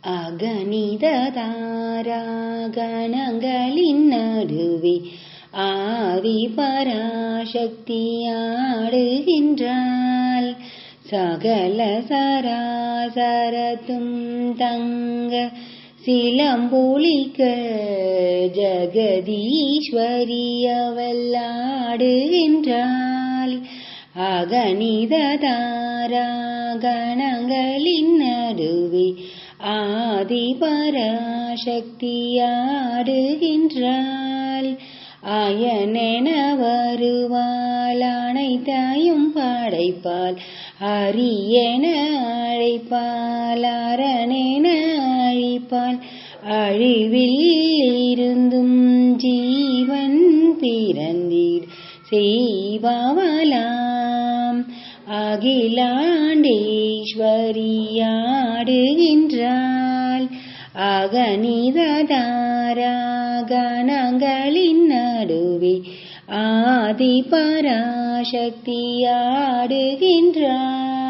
அகணித தாராகணங்களின் நடுவே ஆதி பராசக்தியாடுகின்றாள். சகல சராசரத்தும் தங்க சிலம்பொழிக்க ஜகதீஸ்வரியவல்லாடுகின்றாள். அகணித தாராகணங்களின் நடுவே ஆதி ஆயனென வருவாள் அனைத்தையும் படைப்பாள். அரியன அழைப்பாள் அரணென அழிப்பாள். அழிவில் இருந்தும் ஜீவன் பிறந்தீர். செய்பவலாம் அகிலாண்டேஸ்வரியாடுகின்றாள். அகணிததாராகணங்களின் நடுவே ஆதி பராசக்தியாடுகின்றாள்